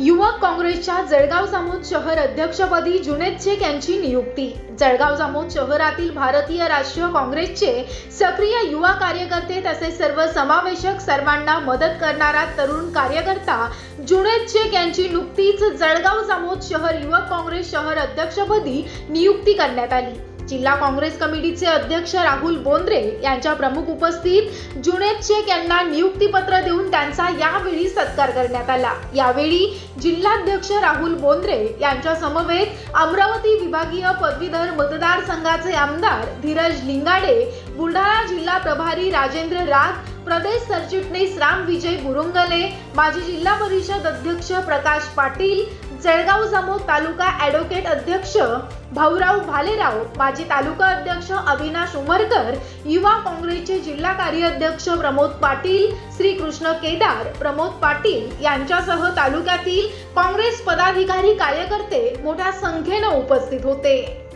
युवक काँग्रेसच्या जळगाव जामोद शहर अध्यक्षपदी जुनेद शेख यांची नियुक्ती. जळगाव जामोद शहरातील भारतीय राष्ट्रीय काँग्रेसचे सक्रिय युवा कार्यकर्ते तसेच सर्व समावेशक सर्वांना मदत करणारा तरुण कार्यकर्ता जुनेद शेख यांची नुकतीच जळगाव जामोद शहर युवक काँग्रेस शहर अध्यक्षपदी नियुक्ती करण्यात आली. जिल्हा काँग्रेस कमिटीचे अध्यक्ष राहुल बोंद्रे यांच्या प्रमुख उपस्थित जुनेद शेख यांना नियुक्तीपत्र देऊन त्यांचा यावेळी सत्कार करण्यात आला. यावेळी जिल्हाध्यक्ष राहुल बोंद्रे यांच्या समवेत अमरावती विभागीय पदवीधर मतदारसंघाचे आमदार धीरज लिंगाडे बुलढाणा जिल्हा प्रभारी राजेंद्र राग प्रदेश सरचिटणीस राम विजय बुरुंगले माजी जिल्हा परिषद अध्यक्ष प्रकाश पाटील जळगाव जमो तालुका ॲडव्होकेट अध्यक्ष भाऊराव भालेराव माजी तालुका अध्यक्ष अविनाश उमरकर युवा काँग्रेसचे जिल्हा कार्याध्यक्ष प्रमोद पाटील श्री कृष्ण केदार प्रमोद पाटील यांच्यासह तालुक्यातील काँग्रेस पदाधिकारी कार्यकर्ते मोठ्या संख्येनं उपस्थित होते.